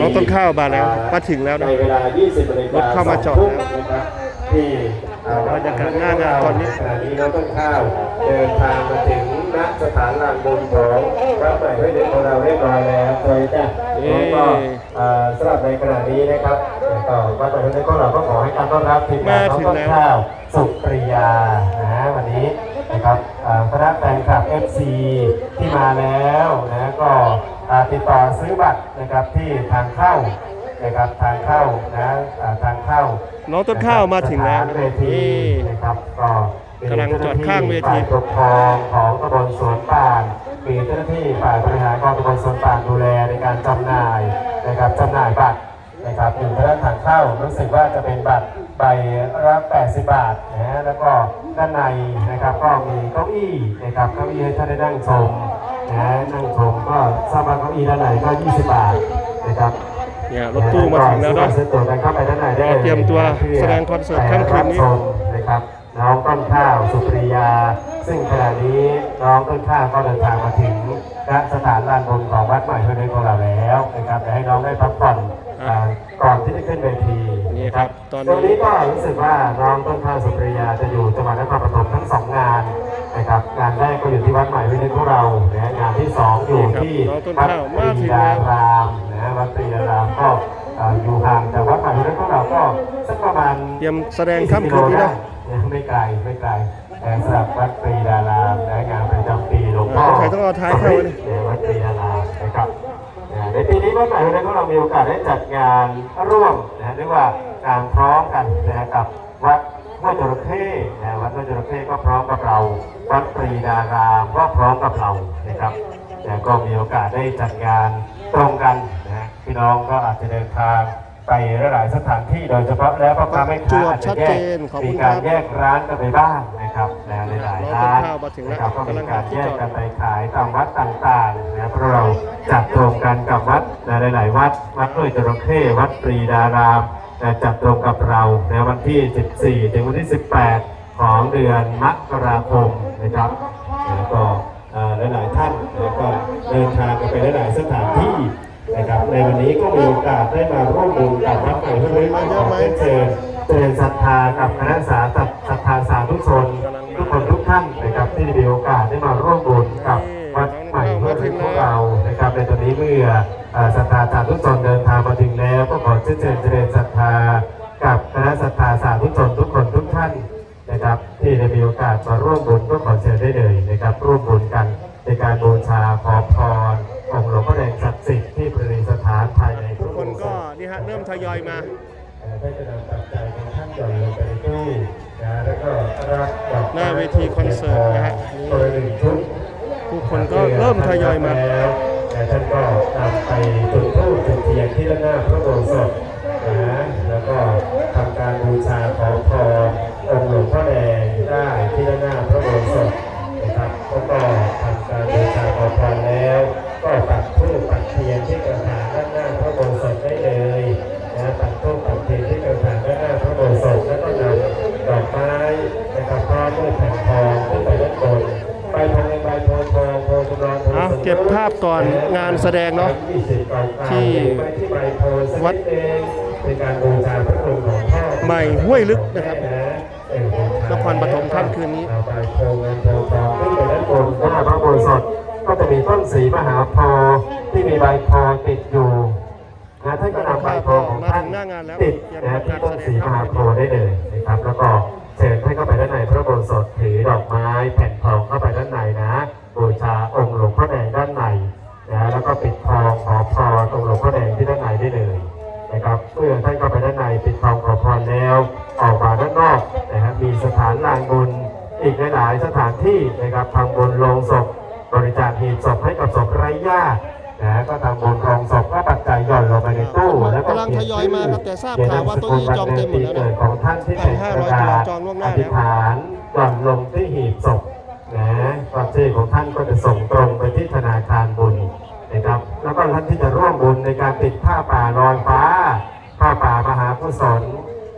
น้องต้นข้าวมาแล้วมาถึงแล้วนะในเวลา20นาฬิรกาถเข้ามาจอดแล้วนะครับที่อ่บรรยากาศหน้างานตอนนี้ขณะนี้น้องต้นข้าวเดินทางมาถึงณสถานลานบุญของพระใหม่พระเดชของเราเรียบร้อยแล้วโดยจ้ะเย้แล้วก็อ่าสำหรับในขณะนี้นะครับก็วัดใหม่พระเดชของเราก็ขอให้การต้อนรับทีมงานน้องต้นข้าวสุปริยานะวันนี้ นะครับอ่าคณะแฟนคลับ FC ที่มาแล้วนะก็อ่าติดต่อซื้อบัตรนะครับที่ทางเข้านะครับทางเข้านะอ่าทางเข้า น้องต้นข้าวมาถึงแล้วสถนเวทีนี่นะครับก็มีกำลังจอดข้างเวทีฝ่ายปกครองของตำบลสวนป่านมีเจ้าหน้าที่ฝ่ายบริหารของตำบลสวนป่านดูแลในการจำหน่ายนะครับจำหน่ายบัตร นะครับอยู่ทางด้านทางเข้ารู้สึกว่าจะเป็นบัตรใบละ80 บาทนะฮะแล้วก็ด้านในนะครับก็มีเก้าอี้นะครับเก้าอี้ให้ท่านได้นั่งชมนะฮะนั่งชมก็ทราบว่าเก้าอี้ด้านในก็ 20 บาทนะครับเนี่ยรถตู้มาถึงแล้วเนาะซื้อตั๋วกันเข้าไปด้านในได้ลเตรียมตัวแสดงคอนเสิร์ตค่ำคืนนี้ไปรับชมนะครับ น้องต้นข้าวสุปริยา ซึ่งขณะนี้น้องต้นข้าวก็เดินทางมาถึงณสถานลานบนของวัดใหม่เพื่อนของเราแล้วนะครับให้น้องได้พักผ่อนก่อนที่จะขึ้นเวทีนี่ครับตอนนี้ก็รู้สึกว่าน้องต้นข้าวสุปริยาจะอยู่จังหวัดนครปฐมทั้งสองงานนะครับงานแรกก็อยู่ที่วัดใหม่เพื่อนของเรานะงานที่สองอยู่ที่วัดปรีดารามนะวัดปรีดารามก็อยู่ห่างจากวัดใหม่เพื่อนของเราก็สักประมาณเตรียมแสดงค่ำคืนนี้ นาะไม่ไกลไม่ไกลแต่สำหรับวัดปรีดารามและงานประจำปีหลวงพ่อใครต้องเอาท้ายเข้านะในวัดปรีดารามนะครับนะในปีนี้วัดใหม่ของเรามีโอกาสได้จัดงานร่วมนะเรียกว่างานพร้อมกันนะกับวัดห้วยจระเข้นะวัดห้วยจระเข้ก็พร้อมกับเรา วัดปรีดารามก็พร้อมกับเรานะครับนะก็มีโอกาสได้จัดงานตรงกันนะพี่น้องก็อาจจะเดินทาง ไปหลายๆสถานที่โดยเฉพาะแล้วพ่อค้าแม่จค้าวดอาจชัจะดแยเจกนขอบมีคุณคการรับแยกร้านกันไปบ้างนะครับนะหลายๆร้านน้องต้นข้าวมาถึงแล้วนะครับก็มีกำลังการหาที่แยจกอดกันไปขายตามวัดต่างๆนะเพราะเราจัดตรงกันกับวัดนะหลายๆ วัดวัดห้วยจระเข้วัดปรีดารามนะจัดตรงกับเราในวันที่ 14 ถึงวันที่ 18 ของเดือนมกราคมนะครับนะก็เอ่อหลายๆท่านนะก็เดินทางกันไปหลายๆสถานที่ นะครับในวันนี้ก็มีโอกาสได้มาร่วมบุญกับวัดใหม่เพื่อนๆของเพื่อนเชิญเจริญศรัทธากับคณะสาธุศรัทธาสาธุชนทุกคนทุกท่านนะครับที่ได้มีโอกาสได้มาร่วมบุญกับวัดใหม่เพื่อนพวกเรานะครับในตอนนี้เมื่อศรัทธาสาธุชนเดินทางมาถึงแล้ว ก็ขอเชิญเชิญเจริญศรัทธากับคณะศรัทธาสาธุชนทุกคนทุกท่านนะครับ ที่ได้มีโอกาสมาร่วมบุญก็ขอเชิญได้เลยนะครับร่วมบุญกัน ยอยมาเอ่อได้จะนำปัจจัยของท่านหย่อนลงไปในตู้นะแล้วก็รับดอกไม้หน้าเวทีคอนเสิร์ตนะฮะคนละหนึ่งชุดผู้คนก็เริ่มทยอยมาแล้วแต่ท่านก็นำไปจุดธูปจุดเทียนที่ด้านหน้าพระโบสถ์นะแล้วก็ทำการบูชาขอพร นะปักธูปปักเทียนที่เกระถางด้านหน้าพระโบสถ์แล้วก็นำดอกไม้นะครับพร้อมด้วยแผ่นทองขึ้นไปด้านบนใบทองในใบโพธิ์ทองโพธิ์จุฬาโพธิ์อะเก็บภาพก่อนงานแสดงเนาะที่วัดเป็นการบูชาพระองคุณของพ่อใหม่ห้วยลึกนะครับนครปฐมค่ำคืนนี้เอาใบโพธิ์เงินโพธิ์ทองขึ้นไปด้านบนหน้าพระโบสถ์ก็จะมีต้นสีมหาโพธิ์ที่มีใบโพธิ์ติดอยู่ นะท่านก็นำใบโพธิ์ของท่านมาถึงหน้างานแล้วติดนะที่ต้นสีมหาโพธิ์ได้เลยนะครับแล้วก็เชิญท่านเข้าไปด้านในพระโบสถ์ถือดอกไม้แผ่นทองเข้าไปด้านในนะบูชาองค์หลวงพ่อแดงด้านในนะแล้วก็ปิดทองขอพรองค์หลวงพ่อแดงที่ด้านในได้เลยนะครับเมื่อท่านเข้าไปด้านในปิดทองขอพรแล้วออกมาด้านนอกนะฮะมีสถานลานบุญอีกหลาย ๆ สถานที่นะครับทำบุญโลงศพบริจาคหีบศพให้กับศพไร้ญาติ นะก็ทำบุญรองศพก็ปัจจัยหย่อนลงไปในตู้แล้วก็กำลังทยอยมาครับแต่ทราบข่าวว่าโต๊ะอี้จองเต็มหมดแล้วนะเกิดของท่านที่เป็น1,500ตัวจองล่วงหน้าแล้วอธิษฐานหย่อนลงที่หีบศพนะความเชื่อของท่านก็จะส่งตรงไปที่ธนาคารบุญนะครับแล้วก็ท่านที่จะร่วมบุญในการติดผ้าป่าลอยฟ้าผ้าป่ามหากุศล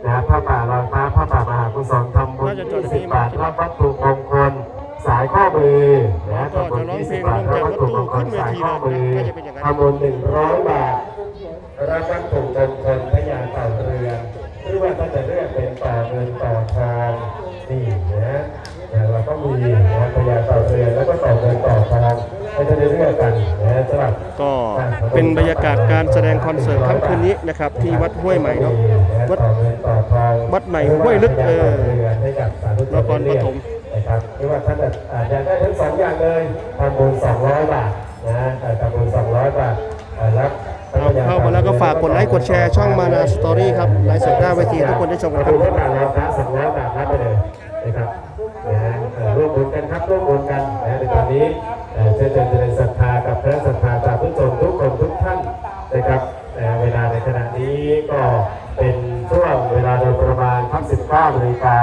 นะผ้าป่าลอยฟ้าผ้าป่ามหากุศลทำบุญน่าจะจอด20ที่บาทรับวัตถุมงคลสายข้อมือนะ ก็ทำบุญจะร้องเพลง20บาทรับวัตถุมงคลลงจากรถตู้ขึ้นเวสายทีข้อมือน่าจะเป็นอย่างนั้นทำบุญ100บาทรับวัตถุมงคลพญาเต่าเรือนหรือว่าท่านจะเลือกเป็นต่อเงินต่อทองนี่นะนะเราก็มีนะพญาเต่าเรือนแล้วก็ต่อเงินต่อทองให้ท่านได้เลือกกันนะสำหรับก็เป็นบรรยากาศการแสดงคอนเสิร์ตค่ำคืนนี้นะครับที่วัดห้วยใหม่เนาะวัดวัดใหม่ห้วยลึกเออให้กับสาธุชนนครปฐม นะครับที่ว่าท่านอาจจะได้ทั้งสองอย่างเลยทำบุญ200บาทนะเอ่อทำบุญ200บาทเอ่อรับเอาเข้ามาแล้วก็ฝากกดไลค์กดแชร์ช่องมานาสตอรี่ครับไลฟ์สดหน้าเวทีให้ทุกคนได้ชมกันคดูรับว่าการรับพระ200บาทรับไปเลยนะครับนะฮะเอ่อร่วมบุญกันครับร่วมบุญกันนะในตอนนี้เอ่อเชิญเชิญเจริญศรัทธากับพระศรัทธาจากผู้ชมทุกคนทุกท่านนะครับเอ่อเวลาในขณะนี้ก็เป็นช่วงเวลาโดยประมาณพัก19นาฬิกา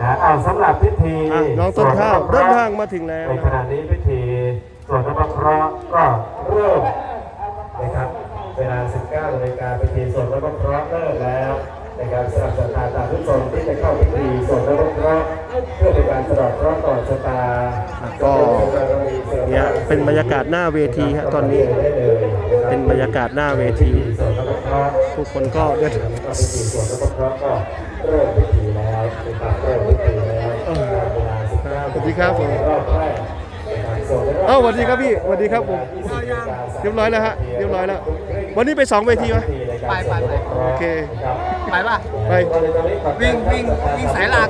นะเอาสำหรับพิธีอะน้องต้นข้าวเดินทางมาถึงแล้วในนะขณะนี้พิธีสวดพระเคราะห์ก็เริ่มนะครับเวลา 19นาฬิกาพิธีสวดพระเคราะห์เริ่มแล้วในการสนับสนุนตาทุกชนที่จะเข้าพิธีสวดพระเคราะห์เพื่อเป็นการสะเดอกเคราะห์ต่อชะตาก็เนี่ยเป็นบรรยากาศหน้าเวทีฮะตอนนี้ เป็นบรรยากาศหน้าเวทีสวดพระเคราะห์ทุกคนก็เดินพิธีสวดพระเคราะห์ก็เริ่มพิธี สวัสดีครับผมรอบแรกนะครับสวดในรอบเอ้าสวัสดีครับพี่สวัสดีครับผมเรียบร้อยแล้วฮะเรียบร้อยแล้ว วันนี้ไปสองเวทีไหมไปไปไปโอเคไปป่ะไปวิ่งวิ่งวิ่งสายหลัก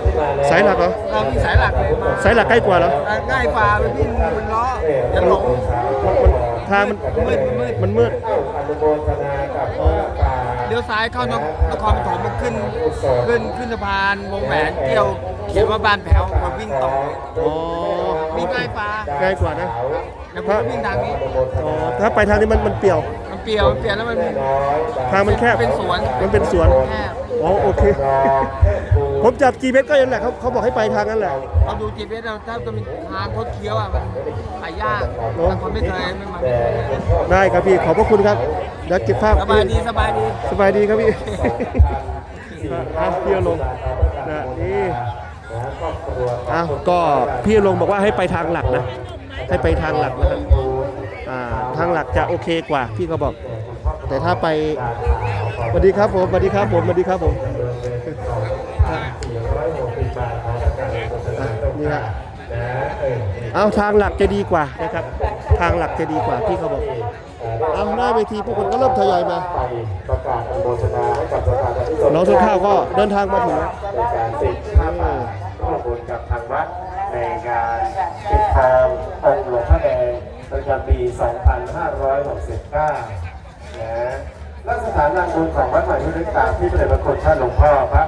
สายหลักเหรอเราวิ่งสายหลักเลยมาสายหลักใกล้กว่าเหรอเอ่อง่ายกว่าไปวิ่งบนล้อจะหลงมันทางมันมืดมืดมันมืดอนุโมท เลี้ยวซ้ายเข้านครนครปฐมมันขึ้น ขึ้นขึ้นสะพานวงแหวนเกี่ยวเขียนว่าบ้านแผวมาวิ่งต่ออ๋อวิ่งง่ายกว่าง่ายกว่านะแล้วผมก็วิ่งทางนี้อ๋อถ้าไปทางนี้มันมันเปลี่ยว มันเปลี่ยวมันเปลี่ยวแล้วมันทางมันแคบเป็นสวนมันเป็นสวนแคบอ๋อโอเค ผมจับ GPS ก็ยังแหละเขาเขาบอกให้ไปทางนั้นแหละ เราดู GPS เราถ้าจะมีทางคดเคี้ยวอะมันไปยากเนอะบางคนไม่เคยไม่มาได้ครับพี่ขอบพระคุณครับแล้วเก็บภาพสบายดีสบายดี สบายดีครับพี่ อะพี่อลงนะนี่อ้าวก็พี่อลงบอกว่าให้ไปทางหลักนะให้ไปทางหลักนะฮะอ่าทางหลักจะโอเคกว่า พี่เขาบอก แต่ถ้าไปสวัสดีครับผมสวัสดีครับผมสวัสดีครับผม นี่ฮะเอาทางหลักจะดีกว่านะครับ ทางหลักจะดีกว่าพี่เขาบอกเอาหน้าเวทีผู้คนก็เริ่มทยอยมาประกาศอนุโมทนาให้กับสถานที่สน้องต้นข้าวก็เดินทางมาถึงแล้วในการติดผ้าป่าร่วมบุญกับทางวัดในการปิดทององค์หลวงพ่อแดงประจำปี 2569 นะและสถานนางบุญของวัดใหม่พุทธตามที่พระเดชพระคุณท่านหลวงพ่อพระ